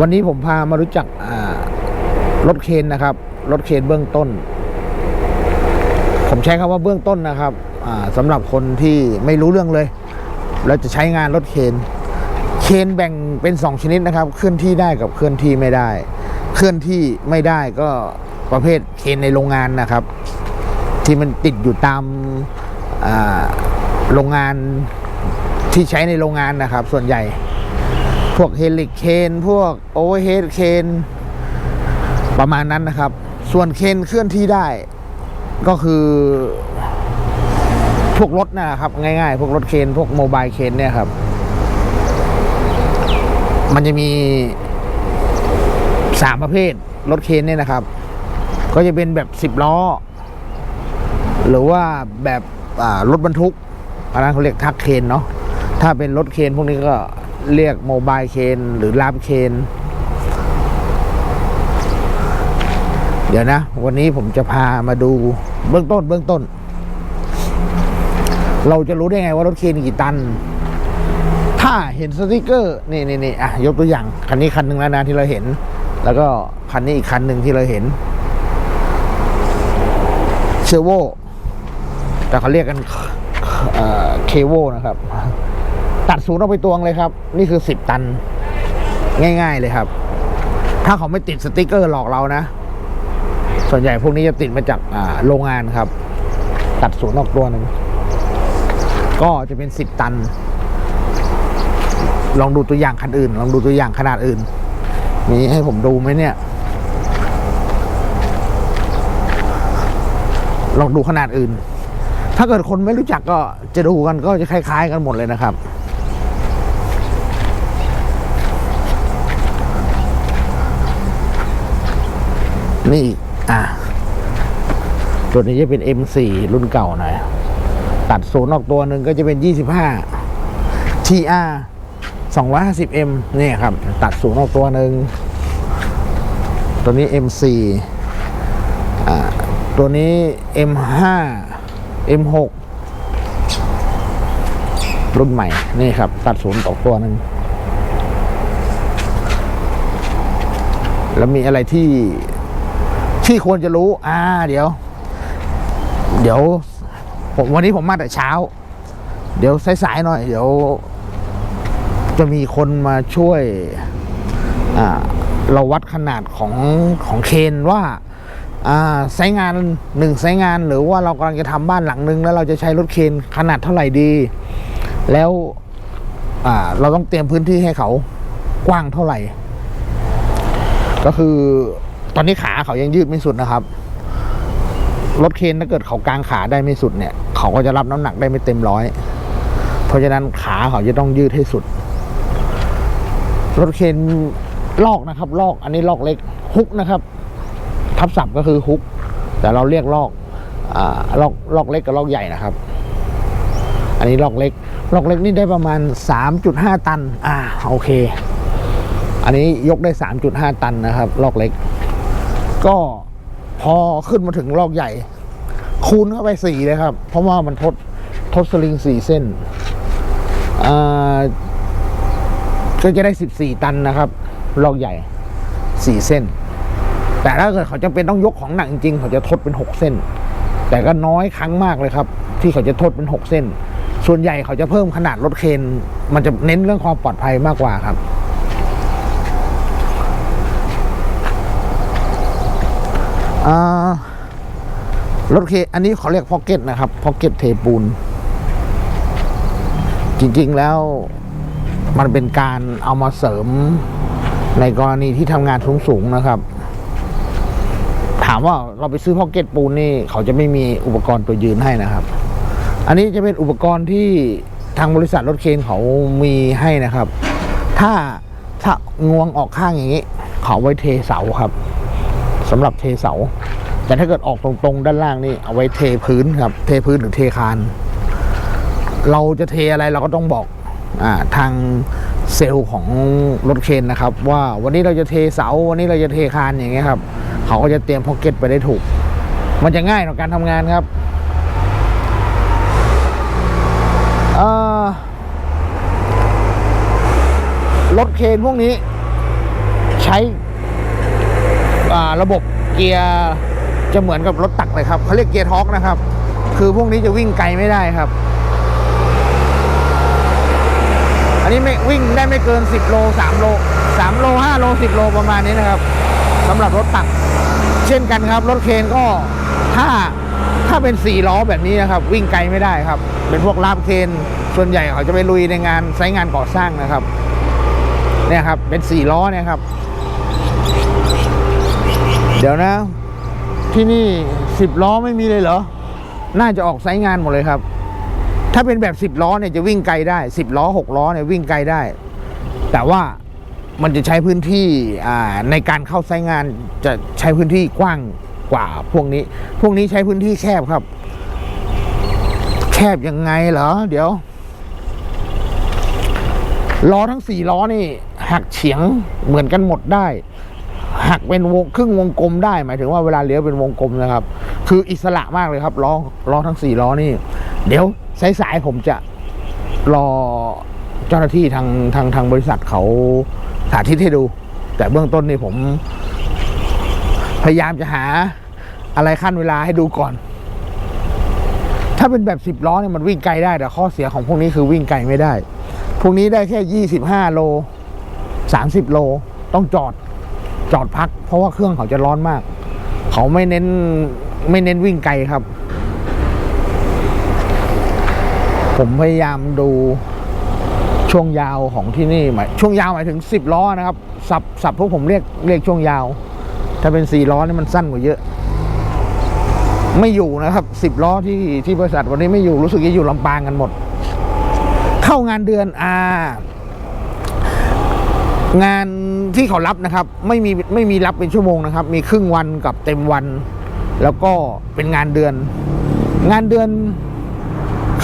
วันนี้ผมพามารู้จักรถเคนนะครับ รถเคนเบื้องต้น ผมใช้คำว่าเบื้องต้นนะครับสำหรับคนที่ไม่รู้เรื่องเลย เราจะใช้งานรถเคนเคนแบ่งเป็นสองชนิดนะครับ เคลื่อนที่ได้กับเคลื่อนที่ไม่ได้ เคลื่อนที่ไม่ได้ก็ประเภทเคนในโรงงานนะครับ ที่มันติดอยู่ตามโรงงานที่ใช้ในโรงงานนะครับ ส่วนใหญ่ พวกเฮลิเคน พวกโอเวอร์เฮดเคน ประมาณนั้นนะครับ ส่วนเคนเคลื่อนที่ได้ ก็คือพวกรถนะครับ ง่ายๆ พวกรถเคน พวกโมบายเคนเนี่ยครับ มันจะมีสามประเภทรถเคนเนี่ยนะครับ ก็จะเป็นแบบสิบล้อ หรือว่าแบบรถบรรทุกอันนั้นเขาเรียกทักเคนเนาะถ้าเป็นรถเคนพวกนี้ก็ เรียกโมบายเคนหรือลาบเคน เดี๋ยวนะ วันนี้ผมจะพามาดูเบื้องต้น เบื้องต้น เราจะรู้ได้ไงว่ารถเคนกี่ตัน ถ้าเห็นสติกเกอร์นี่นี่นี่อะยกตัวอย่าง คันนี้คันหนึ่งแล้วนะที่เราเห็น แล้วก็คันนี้อีกคันหนึ่งที่เราเห็นเชโวแต่เขาเรียกกันเคโวนะครับ ตัดศูนย์ออกไปตวงเลยครับ นี่คือสิบตัน ง่าย ๆเลยครับ ถ้าเขาไม่ติดสติกเกอร์หลอกเรานะ ส่วนใหญ่พวกนี้จะติดมาจากโรงงานครับ ตัดศูนย์ออกตัวหนึ่งก็จะเป็นสิบตัน ลองดูตัวอย่างคันอื่น ลองดูตัวอย่างขนาดอื่น มีให้ผมดูไหมเนี่ย ลองดูขนาดอื่นถ้าเกิดคนไม่รู้จักก็จะดูกันก็จะคล้าย ๆ กันหมดเลยนะครับ นี่อีกอะตัวนี้จะเป็น M4 รุ่นเก่าหน่อย ตัดศูนย์ออกตัวหนึ่งก็จะเป็น 25 TR 250M นี่ครับ ตัดศูนย์ออกตัวหนึ่ง ตัวนี้ M4 อ่าตัวนี้ M5 M6 รุ่นใหม่ นี่ครับ ตัดศูนย์ออกตัวหนึ่งแล้วมีอะไรที่ ที่ควรจะรู้ อ่า เดี๋ยว เดี๋ยว ผมวันนี้ผมมาแต่เช้า เดี๋ยวสายๆหน่อย เดี๋ยว จะมีคนมาช่วย อ่า เราวัดขนาดของของเคนว่าอ่าไซงานหนึ่งไซต์งานหรือว่าเรากำลังจะทำบ้านหลังนึง แล้วเราจะใช้รถเคนขนาดเท่าไหร่ดี แล้วอ่าเราต้องเตรียมพื้นที่ให้เขากว้างเท่าไหร่ ก็คือ ตอนนี้ขาเขายังยืดไม่สุดนะครับ รถเคนถ้าเกิดเขากางขาได้ไม่สุดเนี่ย เขาก็จะรับน้ำหนักได้ไม่เต็มร้อย เพราะฉะนั้นขาเขาจะต้องยืดให้สุด รถเคนลอกนะครับ ลอก อันนี้ลอกเล็กฮุกนะครับ ทับศัพท์ก็คือฮุก แต่เราเรียกลอกอ่าลอกลอกเล็กกับลอกใหญ่นะครับ อันนี้ลอกเล็ก ลอกเล็กนี่ได้ประมาณ 3.5 ตัน อ่าโอเค อันนี้ยกได้ 3.5 ตันนะครับ ลอกเล็ก ก็พอขึ้นมาถึงลอกใหญ่ คูณเข้าไปสี่เลยครับ เพราะว่ามันทดทดสลิงสี่เส้นก็จะได้14ตันนะครับลอกใหญ่4เส้น แต่ถ้าเกิดเขาจะเป็นต้องยกของหนักจริงเขาจะทดเป็น6เส้น แต่ก็น้อยครั้งมากเลยครับ ที่เขาจะทดเป็น6เส้น ส่วนใหญ่เขาจะเพิ่มขนาดรถเคน มันจะเน้นเรื่องความปลอดภัยมากกว่าครับ อ่า รถเค อันนี้เขาเรียกพ็อกเก็ตนะครับพ็อกเก็ตเทปูน จริงๆแล้วมันเป็นการเอามาเสริมในกรณีที่ทำงานสูงๆนะครับ ถามว่าเราไปซื้อพ็อกเก็ตปูนนี่ เขาจะไม่มีอุปกรณ์ตัวยืนให้นะครับ อันนี้จะเป็นอุปกรณ์ที่ทางบริษัทรถเคนเขามีให้นะครับ ถ้าถ้างวงออกข้างอย่างนี้ เขาไว้เทเสาครับ สำหรับเทเสา แต่ถ้าเกิดออกตรงๆ ด้านล่างนี่เอาไว้เทพื้นครับ เทพื้นหรือเทคาน เราจะเทอะไรเราก็ต้องบอกอทางเซลล์ของรถเคนนะครับ ว่าวันนี้เราจะเทเสา วันนี้เราจะเทคานอย่างเงี้ยครับ เขาก็จะเตรียมพ็อกเก็ตไปได้ถูก มันจะง่ายต่อการทำงานครับรถเคนพวกนี้ใช้ ระบบเกียร์จะเหมือนกับรถตักเลยครับเขาเรียกเกียร์ท็อกนะครับ คือพวกนี้จะวิ่งไกลไม่ได้ครับ อันนี้ไม่วิ่งได้ไม่เกิน 10 โล 3 โล 3 โล 5 โล 10 โลประมาณนี้นะครับสำหรับรถตัก เช่นกันครับ รถเคนก็ถ้าถ้าเป็น 4 ล้อแบบนี้นะครับ วิ่งไกลไม่ได้ครับ เป็นพวกลาบเคนส่วนใหญ่เขาจะไปลุยในงานไซงานก่อสร้างนะครับเนี่ยครับเป็น 4 ล้อเนี่ยครับ เดี๋ยวนะ ที่นี่10ล้อไม่มีเลยเหรอ น่าจะออกไซต์งานหมดเลยครับ ถ้าเป็นแบบ10ล้อเนี่ยจะวิ่งไกลได้10ล้อ6ล้อเนี่ยวิ่งไกลได้ แต่ว่ามันจะใช้พื้นที่ในการเข้าไซต์งานจะใช้พื้นที่กว้างกว่าพวกนี้ พวกนี้ใช้พื้นที่แคบครับ แคบยังไงเหรอ เดี๋ยวล้อทั้งสี่ล้อนี่หักเฉียงเหมือนกันหมดได้ หักเป็นวงครึ่งวงกลมได้ หมายถึงว่าเวลาเลี้ยวเป็นวงกลมนะครับ คืออิสระมากเลยครับล้อล้อทั้งสี่ล้อนี่ เดี๋ยวสายๆผมจะรอเจ้าหน้าที่ทางทางทางบริษัทเขาสาธิตให้ดู แต่เบื้องต้นนี่ผม พยายามจะหาอะไรขั้นเวลาให้ดูก่อน ถ้าเป็นแบบสิบล้อเนี่ยมันวิ่งไกลได้ แต่ข้อเสียของพวกนี้คือวิ่งไกลไม่ได้ พวกนี้ได้แค่ยี่สิบห้าโลสามสิบโล ต้องจอด จอดพัก เพราะว่าเครื่องเขาจะร้อนมาก เขาไม่เน้นไม่เน้นวิ่งไกลครับ ผมพยายามดูช่วงยาวของที่นี่หมายช่วงยาวหมายถึงสิบล้อนะครับ สับสับพวกผมเรียกเรียกช่วงยาว ถ้าเป็นสี่ล้อนี่มันสั้นกว่าเยอะ ไม่อยู่นะครับสิบล้อที่ที่บริษัทวันนี้ไม่อยู่รู้สึกจะอยู่ลำปางกันหมด เข้างานเดือนอ่า งานที่เขารับนะครับ ไม่มีไม่มีรับเป็นชั่วโมงนะครับ มีครึ่งวันกับเต็มวัน แล้วก็เป็นงานเดือน งานเดือน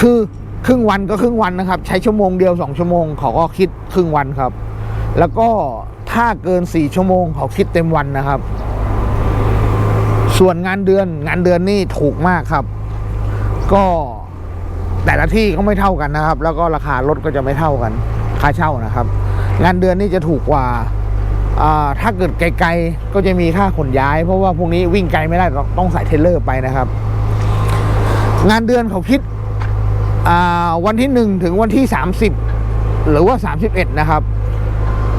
คือครึ่งวันก็ครึ่งวันนะครับ ใช้ชั่วโมงเดียวสองชั่วโมงเขาก็คิดครึ่งวันครับ แล้วก็ถ้าเกินสี่ชั่วโมง เขาคิดเต็มวันนะครับ ส่วนงานเดือนงานเดือนนี่ถูกมากครับ ก็แต่ละที่ก็ไม่เท่ากันนะครับ แล้วก็ราคารถก็จะไม่เท่ากัน ค่าเช่านะครับ งานเดือนนี่จะถูกกว่า ถ้าเกิดไกลๆก็จะมีค่าขนย้าย เพราะว่าพวกนี้วิ่งไกลไม่ได้ต้องต้องใส่เทเลอร์ไปนะครับ งานเดือนเขาคิดวันที่หนึ่งถึงวันที่สามสิบหรือว่าสามสิบเอ็ดนะครับ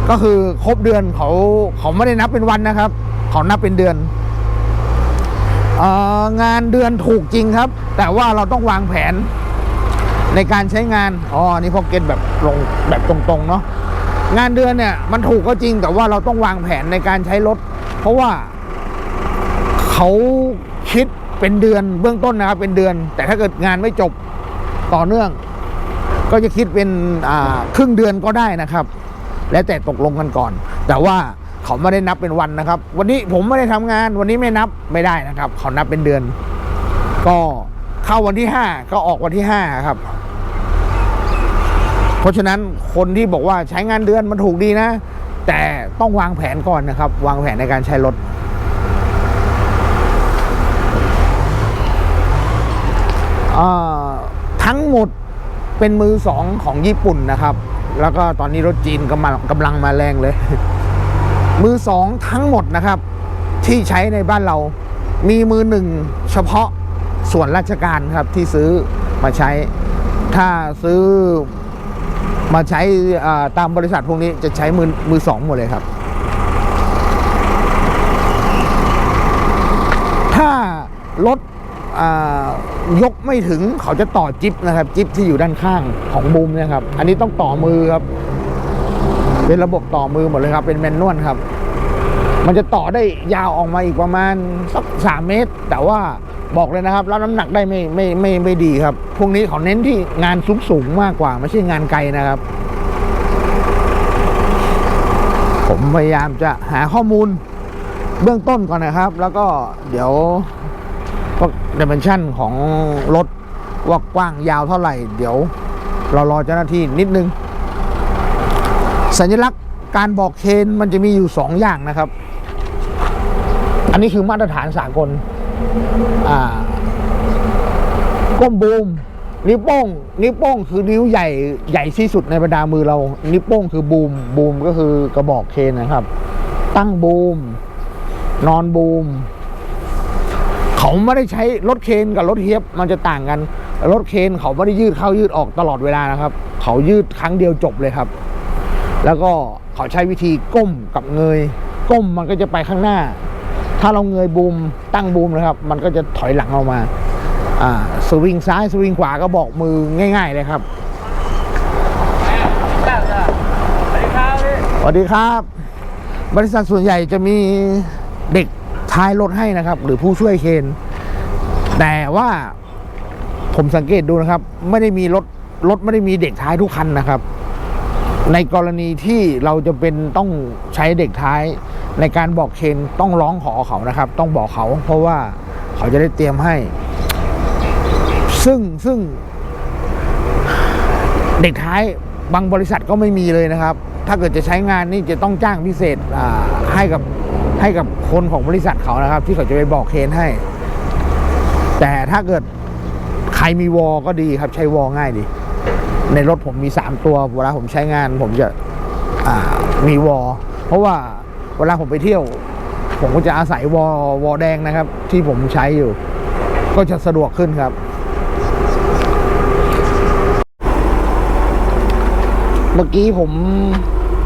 ก็คือครบเดือนเขาเขาไม่ได้นับเป็นวันนะครับ เขานับเป็นเดือนองานเดือนถูกจริงครับ แต่ว่าเราต้องวางแผนในการใช้งาน อ๋อ นี่พอเก็ตแบบลงแบบตรงๆ เนาะ งานเดือนเนี่ยมันถูกก็จริงแต่ว่าเราต้องวางแผนในการใช้รถ เพราะว่าเขาคิดเป็นเดือนเบื้องต้นนะครับเป็นเดือน แต่ถ้าเกิดงานไม่จบต่อเนื่อง ก็จะคิดเป็นครึ่งเดือนก็ได้นะครับ แล้วแต่ตกลงกันก่อน แต่ว่าเขาไม่ได้นับเป็นวันนะครับ วันนี้ผมไม่ได้ทำงาน วันนี้ไม่นับไม่ได้นะครับ เขานับเป็นเดือน ก็เข้าวันที่ห้าก็ออกวันที่ห้าครับ เพราะฉะนั้นคนที่บอกว่าใช้งานเดือนมันถูกดีนะ แต่ต้องวางแผนก่อนนะครับ วางแผนในการใช้รถทั้งหมดเป็นมือสองของญี่ปุ่นนะครับ แล้วก็ตอนนี้รถจีนกำลังกำลังมาแรงเลย มือสองทั้งหมดนะครับ ที่ใช้ในบ้านเรามีมือหนึ่งเฉพาะส่วนราชการครับที่ซื้อมาใช้ ถ้าซื้อ มาใช้ตามบริษัทพวกนี้จะใช้มือมือสองหมดเลยครับ ถ้ารถยกไม่ถึงเขาจะต่อจิ๊บนะครับจิ๊บที่อยู่ด้านข้างของบูมนะครับ อันนี้ต้องต่อมือครับ เป็นระบบต่อมือหมดเลยครับ เป็นแมนนวลครับ มันจะต่อได้ยาวออกมาอีกประมาณสักสามเมตร แต่ว่า บอกเลยนะครับรับน้ำหนักได้ไม่ไม่ไม่ไม่ดีครับ พวกนี้เขาเน้นที่งานสูงสูงมากกว่า ไม่ใช่งานไกลนะครับ ผมพยายามจะหาข้อมูลเบื้องต้นก่อนนะครับ แล้วก็เดี๋ยวพวกดิเมนชันของรถว่ากว้างยาวเท่าไหร่ เดี๋ยวเรารอเจ้าหน้าที่นิดนึง สัญลักษณ์การบอกเคนมันจะมีอยู่สองอย่างนะครับ อันนี้คือมาตรฐานสากล ก้มบูมนิ้วโป้งนิ้วโป้งคือนิ้วใหญ่ใหญ่ที่สุดในบรรดามือเรา นิ้วโป้งคือบูมบูมก็คือกระบอกเคนนะครับ ตั้งบูม นอนบูม เขาไม่ได้ใช้รถเคนกับรถเฮียบมันจะต่างกัน รถเคนเขาไม่ได้ยืดเข้ายืดออกตลอดเวลานะครับ เขายืดครั้งเดียวจบเลยครับ แล้วก็เขาใช้วิธีก้มกับเงย ก้มมันก็จะไปข้างหน้า ถ้าเราเงยบูมตั้งบูมนะครับ มันก็จะถอยหลังออกมาอ่าสวิงซ้ายสวิงขวาก็บอกมือง่าย ๆ เลยครับสวัสดีครับ บริษัทส่วนใหญ่จะมีเด็กท้ายรถให้นะครับ หรือผู้ช่วยเคน แต่ว่าผมสังเกตดูนะครับ ไม่ได้มีรถรถไม่ได้มีเด็กท้ายทุกคันนะครับ ในกรณีที่เราจะเป็นต้องใช้เด็กท้าย ในการบอกเคนต้องร้องขอเขานะครับ ต้องบอกเขา เพราะว่าเขาจะได้เตรียมให้ ซึ่งซึ่ง เด็กท้ายบางบริษัทก็ไม่มีเลยนะครับ ถ้าเกิดจะใช้งานนี่จะต้องจ้างพิเศษให้กับให้กับคนของบริษัทเขานะครับ ที่เขาจะไปบอกเคนให้ แต่ถ้าเกิดใครมีวอก็ดีครับ ใช้วอง่ายดี ในรถผมมี 3 ตัวเวลาผมใช้งาน ผมจะมีวอลเพราะว่าเวลาผมไปเที่ยว ผมก็จะอาศัยวอลวอลแดงนะครับ ที่ผมใช้อยู่ ก็จะสะดวกขึ้นครับ เมื่อกี้ผม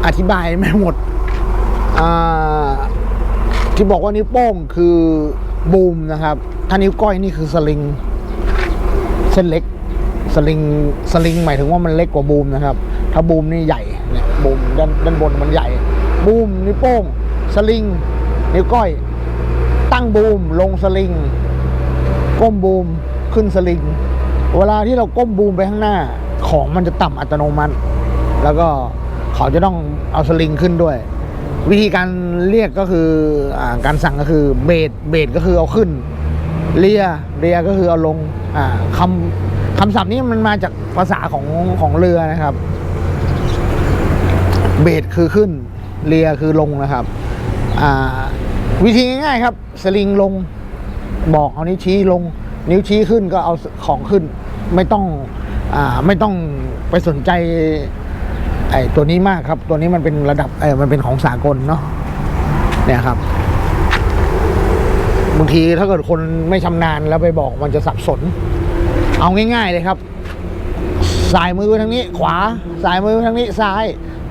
อธิบายไม่หมดที่บอกว่านิ้วโป้งคือบูมนะครับ ถ้านิ้วก้อยนี่คือสลิง เส้นเล็ก สลิงสลิงหมายถึงว่ามันเล็กกว่าบูมนะครับ ถ้าบูมนี่ใหญ่เนี่ยบูมด้านด้านบนมันใหญ่ บูมนิ้วโป้ง สลิงนิ้วก้อย ตั้งบูมลงสลิง ก้มบูมขึ้นสลิง เวลาที่เราก้มบูมไปข้างหน้า ของมันจะต่ำอัตโนมัติ แล้วก็เขาจะต้องเอาสลิงขึ้นด้วย วิธีการเรียกก็คืออการสั่งก็คือเบสเบสก็คือเอาขึ้นเรียเรียก็คือเอาลงอ่าคำ คำศัพท์นี้มันมาจากภาษาของของเรือนะครับ เบสคือขึ้น เรียคือลงนะครับ วิธีง่ายๆครับ สลิงลง บอกเอานิ้วชี้ลง นิ้วชี้ขึ้นก็เอาของขึ้น ไม่ต้องอไม่ต้องไปสนใจไอ้ตัวนี้มากครับ ตัวนี้มันเป็นระดับเออมันเป็นของสากลเนาะเนี่ยครับบางทีถ้าเกิดคนไม่ชำนาญแล้วไปบอกมันจะสับสน เอาง่าย ๆเลยครับ สายมือไปทางนี้ ขวา สายมือไปทางนี้ซ้าย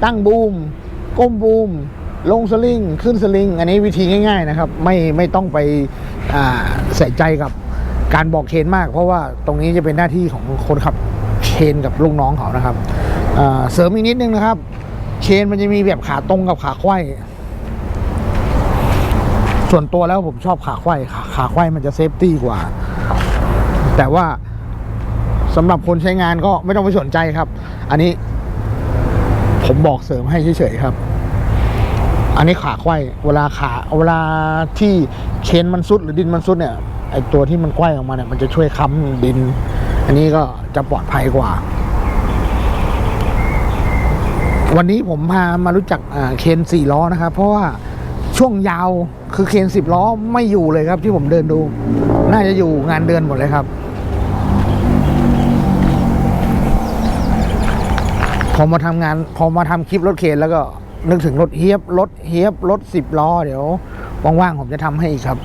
ตั้งบูม ก้มบูม ลงสลิง ขึ้นสลิง อันนี้วิธีง่าย ๆนะครับ ไม่ไม่ต้องไปใส่ใจกับการบอกเคนมาก เพราะว่าตรงนี้จะเป็นหน้าที่ของคนขับเคนกับลูกน้องเขานะครับเสริมอีกนิดนึงนะครับเคนมันจะมีแบบขาตรงกับขาไขว้ส่วนตัวแล้วผมชอบขาไขว้ขาไขว้มันจะเซฟตี้กว่า แต่ว่า สำหรับคนใช้งานก็ไม่ต้องไปสนใจครับ อันนี้ผมบอกเสริมให้เฉยๆครับ อันนี้ขาไขว้เวลาขาเวลาที่เชนมันซุดหรือดินมันซุดเนี่ยไอตัวที่มันไขว้ออกมาเนี่ยมันจะช่วยค้ำดิน อันนี้ก็จะปลอดภัยกว่า วันนี้ผมพามารู้จักเคนสี่ล้อนะครับ เพราะว่าช่วงยาวคือเคนสิบล้อไม่อยู่เลยครับที่ผมเดินดู น่าจะอยู่งานเดือนหมดเลยครับ พอมาทำงานพอมาทำคลิปรถเคนแล้วก็นึกถึงรถเฮียบรถเฮียบรถสิบล้อเดี๋ยวว่างๆผมจะทำให้อีกครับ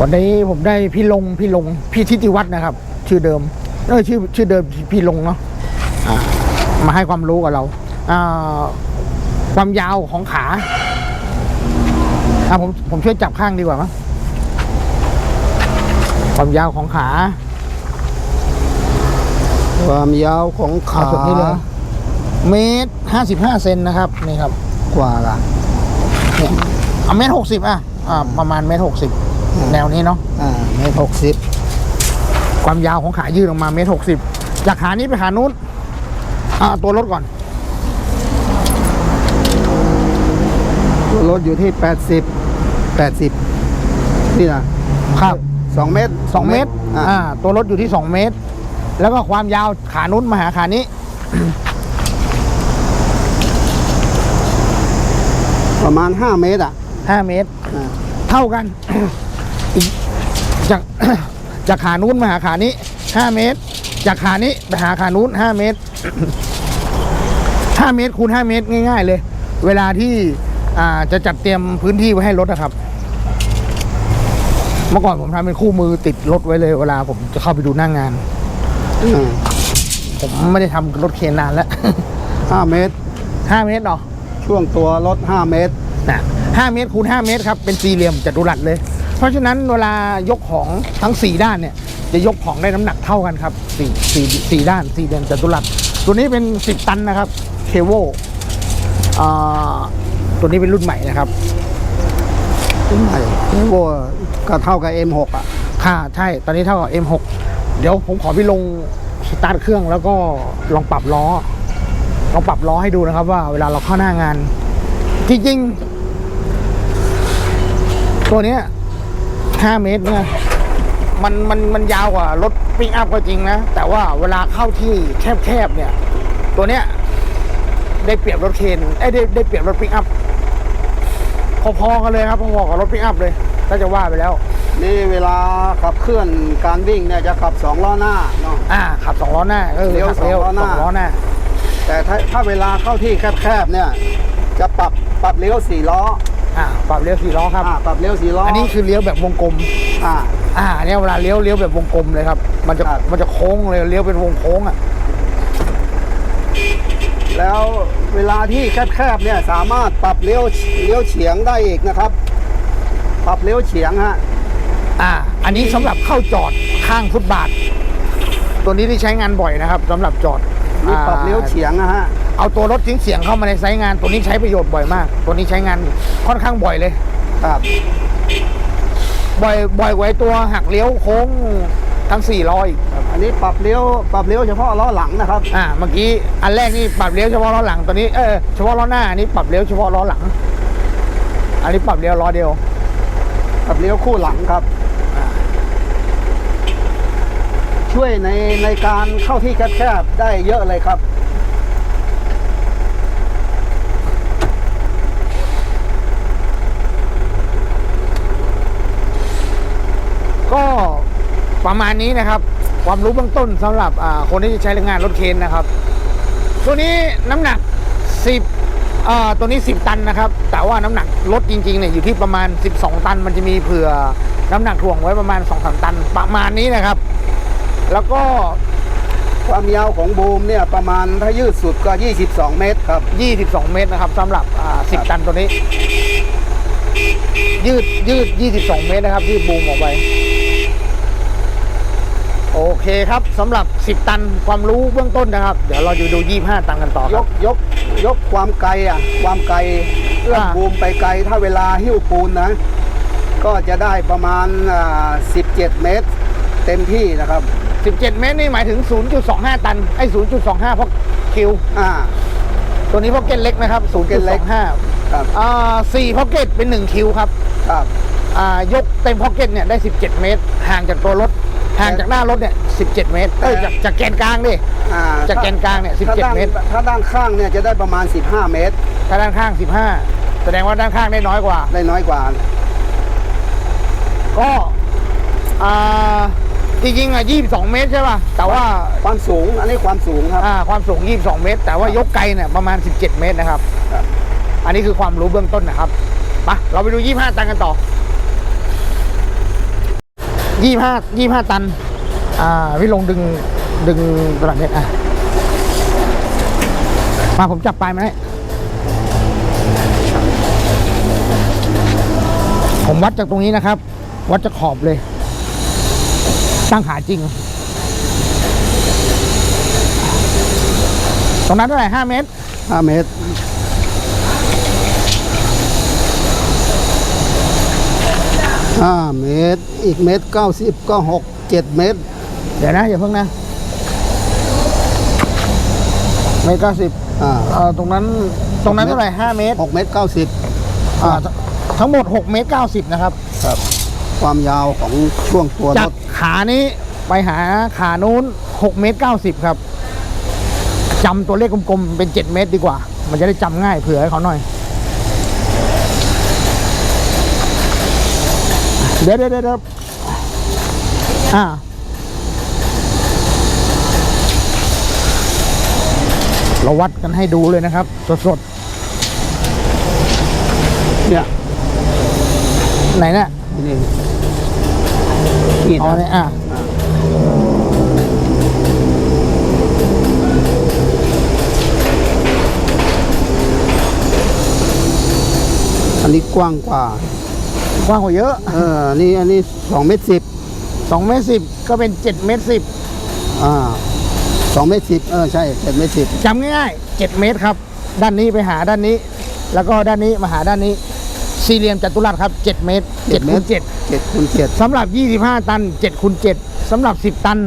วันนี้ผมได้พี่ลงพี่ลงพี่ทิติวัฒน์นะครับ ชื่อเดิมเออชื่อชื่อเดิมพี่ลงเนาะมาให้ความรู้กับเราความยาวของขาอ่าผมผมช่วยจับข้างดีกว่ามั้ง ความยาวของขา ความยาวของเอาขาสุดนี้เลยเมตรห้าสิบห้าเซนนะครับนี่ครับกว่าล่ะเอาเมตรหกสิบอะอ่าประมาณเมตรหกสิบแนวนี้เนาะอ่าเมตรหกสิบความยาวของขายืดออกมาเมตรหกสิบจากขานี้ไปขานู้นอ่าตัวรถก่อนรถอยู่ที่แปดสิบแปดสิบนี่นะครับ สองเมตรสองเมตรอ่าอ่าตัวรถอยู่ที่สองเมตร แล้วก็ความยาวขานู้นมาหาขานี้ ประมาณห้าเมตรอะห้าเมตรอ่าเท่ากันอีกจากจากขานู้นมาหาขานี้ห้าเมตร จากขานี้ไปหาขานู้นห้าเมตรห้าเมตรคูณห้าเมตรง่าย ๆ เลย เวลาที่อ่าจะจัดเตรียมพื้นที่ไว้ให้รถนะครับ เมื่อก่อนผมทำเป็นคู่มือติดรถไว้เลย เวลาผมจะเข้าไปดูหน้างงานอืมผมไม่ได้ทำรถเคนนานแล้ว ห้าเมตร ห้าเมตรเนาะช่วงตัวรถห้าเมตรนะห้าเมตรคูณห้าเมตรครับ เป็นสี่เหลี่ยมจัตุรัสเลย เพราะฉะนั้นเวลายกของทั้งสี่ด้านเนี่ย จะยกของได้น้ำหนักเท่ากันครับสี่สี่สี่ด้านสี่เหลี่ยมจัตุรัส ตัวนี้เป็นสิบตันนะครับเคโวอ่าตัวนี้เป็นรุ่นใหม่นะครับรุ่นใหม่เทโว ก็เท่ากับ M6 อะ ค่ะใช่ ตอนนี้เท่ากับ M6 เดี๋ยวผมขอไปลงสตาร์ทเครื่องแล้วก็ลองปรับล้อ ลองปรับล้อให้ดูนะครับว่าเวลาเราเข้าหน้างาน จริงๆ ตัวเนี้ย5เมตรเนี่ยมันมันมันยาวกว่ารถปิกอัพก็จริงนะ แต่ว่าเวลาเข้าที่แคบๆเนี่ย ตัวเนี้ยได้เปรียบรถเคนไอ้ได้ได้เปรียบรถปิกอัพพอๆกันเลยครับพอๆกับรถปิกอัพเลย ถ้าจะว่าไปแล้ว นี่เวลาขับเคลื่อนการวิ่งเนี่ยจะขับสองล้อหน้าเนาะ อ่าขับสองล้อหน้าก็คือเลี้ยวขับเลี้ยวสองล้อหน้าสองล้อหน้า แต่ถ้าถ้าเวลาเข้าที่แคบๆเนี่ย จะปรับปรับเลี้ยวสี่ล้ออ่าปรับเลี้ยวสี่ล้อครับ อ่าปรับเลี้ยวสี่ล้ออัอันนี้คือเลี้ยวแบบวงกลม อ่า อ่าเนี่ยเวลาเลี้ยวเลี้ยวแบบวงกลมเลยครับ มันจะครับ มันจะโค้งเลยเลี้ยวเป็นวงโค้งอะ แล้วเวลาที่แคบๆเนี่ยสามารถปรับเลี้ยวเลี้ยวเฉียงได้อีกนะครับ ปรับเลี้ยวเฉียงฮะอ่า อันนี้สำหรับเข้าจอดข้างฟุตบาท ตัวนี้ที่ใช้งานบ่อยนะครับสำหรับจอดนี่ปรับเลี้ยวเฉียงนะฮะเอาตัวรถทิ้งเสียงเข้ามาในไซต์งาน ตัวนี้ใช้ประโยชน์บ่อยมาก ตัวนี้ใช้งานค่อนข้างบ่อยเลย ครับ บ่อยบ่อยกว่าไอ้ตัวหักเลี้ยวโค้งทั้งสี่ล้ออีกอันนี้ปรับเลี้ยวปรับเลี้ยวเฉพาะล้อหลังนะครับ อ่า เมื่อกี้อันแรกนี่ปรับเลี้ยวเฉพาะล้อหลังตัวนี้เออเฉพาะล้อหน้าอันนี้ปรับเลี้ยวเฉพาะล้อหลัง อันนี้ปรับเลี้ยวล้อเดียว ปรับเลี้ยวคู่หลังครับ ช่วยในในการเข้าที่แคบๆได้เยอะเลยครับก็ประมาณนี้นะครับ ความรู้เบื้องต้นสำหรับคนที่จะใช้งานรถเคนนะครับ ตัวนี้น้ำหนัก 10 อ่าตัวนี้ 10 ตันนะครับ แต่ว่าน้ำหนักรถจริงๆเนี่ยอยู่ที่ประมาณ 12 ตัน มันจะมีเผื่อน้ำหนักถ่วงไว้ประมาณ2-3ตันประมาณนี้นะครับ แล้วก็ความยาวของบูมเนี่ยประมาณถ้ายืดสุดก็ 22 เมตรครับ 22 เมตรนะครับสำหรับอ่า10 ตันตัวนี้ ยืดยืด 22 เมตรนะครับยืดบูมออกไปโอเคครับสำหรับ 10 ตันความรู้เบื้องต้นนะครับ เดี๋ยวเราจะดู 25 ตันกันต่อยครักบยกยก ความไกลอะ ความไกลเอื้อมอ่าบูมไปไกล ถ้าเวลาหิ้วปูนนะ ก็จะได้ประมาณอ่า17 เมตร เต็มที่นะครับ 17 เมตรนี่หมายถึง 0.25 ตัน ไอ้ 0.25 เพราะคิว อ่า ตัวนี้พ็อกเก็ตเล็กนะครับ pocket เล็ก 0.25ครับอ่า4พ็อกเก็ตเป็น 1 คิวครับ ครับ อ่ายกเต็มพ็อกเก็ตเนี่ยได้ 17 เมตร ห่างจากตัวรถ ห่างจากหน้ารถเนี่ย 17 เมตรเอ้ยจากจากแกนกลางดิ อ่าจากแกนกลางเนี่ยถ้าด้า17เมตร ถ้าด้านข้างเนี่ยจะได้ประมาณ 15 เมตร ถ้าด้านข้าง 15 แสดงว่าด้านข้างได้น้อยกว่า ได้น้อยกว่า ก็อ่าจริงๆอะ22 เมตรใช่ป่ะ แต่ว่าความสูง อันนี้ความสูงครับ อ่าความสูง 22 เมตร แต่ว่ายกไกลเนี่ยประมาณ 17 เมตรนะครับ ครับ อันนี้คือความรู้เบื้องต้นนะครับไปะเราไปดู 25 ตันกันต่อ 25 25ตัน อ่าพี่ลงดึงดึงตลาดเน็ตอะ มาผมจับปลายมาให้ผมวัดจากตรงนี้นะครับ วัดจากขอบเลย ตั้งขาจริง ตรงนั้นเท่าไหร่5เมตร5เมตร 5เมตร อีกเมตร90ก็6 7เมตร เดี๋ยวนะอย่าเพิ่งนะเมตรเก้าสิบอ่าเอ่อตรงนั้นตรงนั้นเท่าไหร่ห้าเมตร6เมตร90อ่าททั้งหมดหกเมตรเก้าสิบนะครับ ครับ ความยาวของช่วงตัวรจากถขานี้ไปหาขานู้นหกเมตรเก้าสิบครับจำตัวเลขกลมๆเป็นเจ็ดเมตรดีกว่า มันจะได้จำง่ายเผื่อให้เขาหน่อย เดี๋ยวเดี๋ยวเดี๋ยวอ่าเราวัดกันให้ดูเลยนะครับ สดเนี่ยๆไหนเนี่ยนี่นี่อ๋อนะเนี่ยอะอันนี้กว้างกว่า กว้างกว่าเยอะเออนี่อันนี้สองเมตรสิบ2เมตรสิบก็เป็น7เมตรสิบอ่าสองเมตรสิบเออใช่เจ็ดเมตรสิบจำง่ายๆ7เมตรครับ ด้านนี้ไปหาด้านนี้ แล้วก็ด้านนี้มาหาด้านนี้ สี่เหลี่ยมจัตุรัสครับ7เมตร7คูณ7เจ็ดคูณเจ็ดสำหรับ25ตัน7คูณ7สำหรับ10ตัน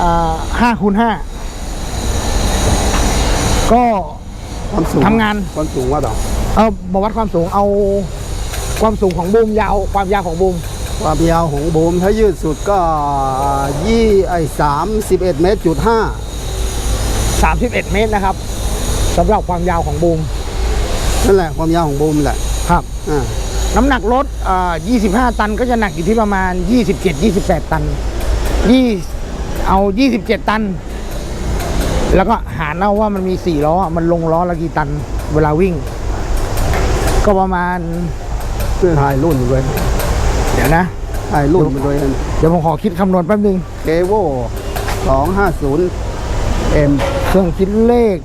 อ่า5คูณ5ก็ความสูงทำงานความสูงว่าต่อเอามาวัดความสูงเอา ความสูงของบูมยาวความยาวของบูมความยาวของบูมถ้ายืดสุดก็ยี่ไอ้สามสิบเอ็ดเมตรจุดห้า31เมตรนะครับสำหรับความยาวของบูมนั่นแหละความยาวของบูมแหละครับอ่าน้ำหนักรถอ่า25ตันก็จะหนักอยู่ที่ประมาณ27-28ตันยี่เอา27ตัน แล้วก็หารเอาว่ามันมี4ล้อ มันลงล้อละกี่ตัน เวลาวิ่ง ก็ประมาณ เพื่อถ่ายรุ่นด้วยเดี๋ยวนะ ถ่ายรุ่นมาด้วยเดี๋ยวผมขอคิดคำนวณแป๊บนึง เกโวสองห้าศูนย์เอ็มเครื่องคิดเลข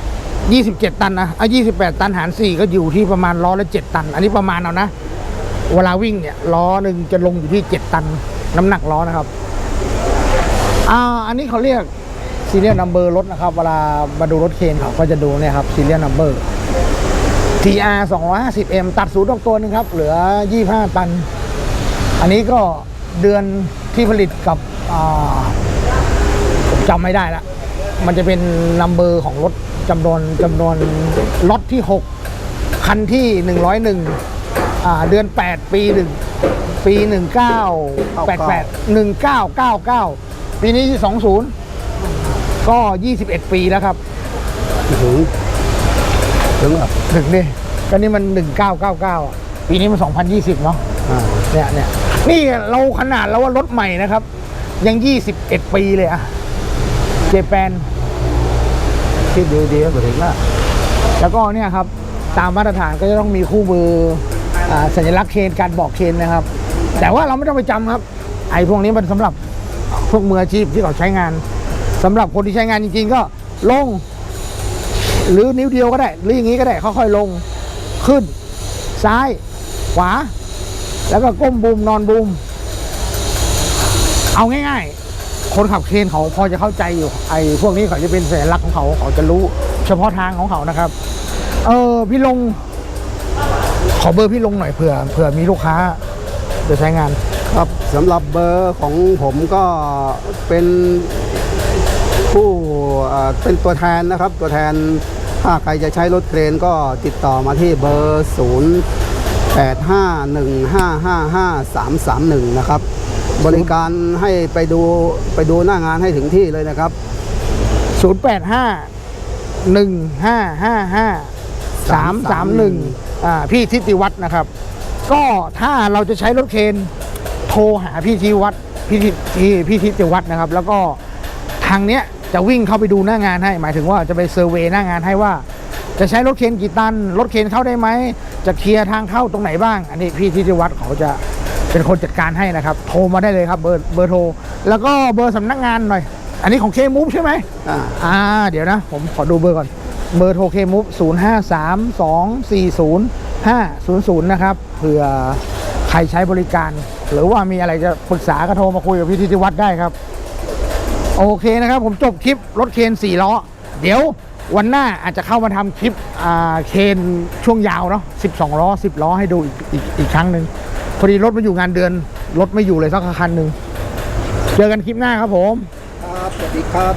28 27 ตันนะอะ28 ตันหาร 4 ก็อยู่ที่ประมาณล้อละ7ตัน อันนี้ประมาณเอานะ เวลาวิ่งเนี่ยล้อหนึ่งจะลงอยู่ที่ 7 ตัน น้ำหนักล้อนะครับ อ่า อันนี้เขาเรียกซีเรียลนัมเบอร์รถนะครับ เวลามาดูรถเคนเขาก็จะดูเนี่ยครับซีเรียลนัมเบอร์ TR 250M ตัดศูนย์ออกตัวหนึงครับ เหลือ 25 ตัน อันนี้ก็เดือนที่ผลิตกับจำไม่ได้ละ มันจะเป็นนัมเบอร์ของรถจำนวนจำนวนล็อตที่ 6 คันที่ 101อ่าเดือน 8 ปีหนึ่งปี 1988 1999 ปีนี้ที่20 ก็ 21 ปีแล้วครับ ถึงถึงแบบถึงดิก็นี่มัน 1999อะปีนี้มัน 2020 เนาะอ่าเนี่ยเนี่ยนี่เราขนาดแล้วว่ารถใหม่นะครับ ยัง 21 ปีเลยอะเจแปนคิดดูดีก็ถึงละแล้วก็เนี่ยครับ ตามมาตรฐานก็จะต้องมีคู่มืออาสัญลักษณ์เคนการบอกเคนนะครับ แต่ว่าเราไม่ต้องไปจำครับ ไอ้พวกนี้มันสำหรับพวกมืออาชีพที่เขาใช้งานสำหรับคนที่ใช้งานจริงๆก็ลง หรือนิ้วเดียวก็ได้ หรืออย่างนี้ก็ได้ค่อยๆลงขึ้น ซ้าย ขวา แล้วก็ก้มบูมนอนบูม เอาง่ายๆ คนขับเคนเขาพอจะเข้าใจอยู่ ไอ้พวกนี้เขาจะเป็นสัญลักษณ์ของเขาเขาจะรู้ เฉพาะทางของเขานะครับ เออพี่ลง ขอเบอร์พี่ลงหน่อยเผื่อเผื่อมีลูกค้าจะใช้งาน ครับสำหรับเบอร์ของผมก็เป็นผู้เป็นตัวแทนนะครับ ตัวแทน ถ้าใครจะใช้รถเครนก็ติดต่อมาที่เบอร์ 0 8 5 1 5 5 5 3 3 1 นะครับ บริการให้ไปดูไปดูหน้างานให้ถึงที่เลยนะครับ 085 1555 331อ่าพี่ทิติวัฒน์นะครับ ก็ถ้าเราจะใช้รถเคนโทรหาพี่ทิวัฒน์พี่ทิพี่พี่ทิติวัฒน์นะครับ แล้วก็ทางเนี้ย จะวิ่งเข้าไปดูหน้างานให้ หมายถึงว่าจะไปเซอร์เวย์หน้างานให้ว่า จะใช้รถเคนกี่ตัน รถเคนเข้าได้ไหม จะเคลียร์ทางเข้าตรงไหนบ้าง อันนี้พี่ทิติวัฒน์เขาจะเป็นคนจัดการให้นะครับ โทรมาได้เลยครับเบอร์เบอร์โทร แล้วก็เบอร์สำนักงานหน่อย อันนี้ของเคมูฟใช่ไหมอ่าอ่าเดี๋ยวนะ ผมขอดูเบอร์ก่อน เบอร์โทรเคมูฟ0 5 3 2 4 0 5 0 0นะครับเผื่อใครใช้บริการ หรือว่ามีอะไรจะปรึกษาก็โทรมาคุยกับพี่ทิติวัฒน์ได้ครับ โอเคนะครับ ผมจบคลิปรถเคน4ล้อ เดี๋ยววันหน้าอาจจะเข้ามาทำคลิปเคนช่วงยาวเนาะ12 ล้อ 10 ล้อให้ดูอีกอีกอีกครั้งหนึ่งพอดีรถมาอยู่งานเดือน รถไม่อยู่เลยสักคันหนึ่งเจอกันคลิปหน้าครับผม ครับ สวัสดีครับ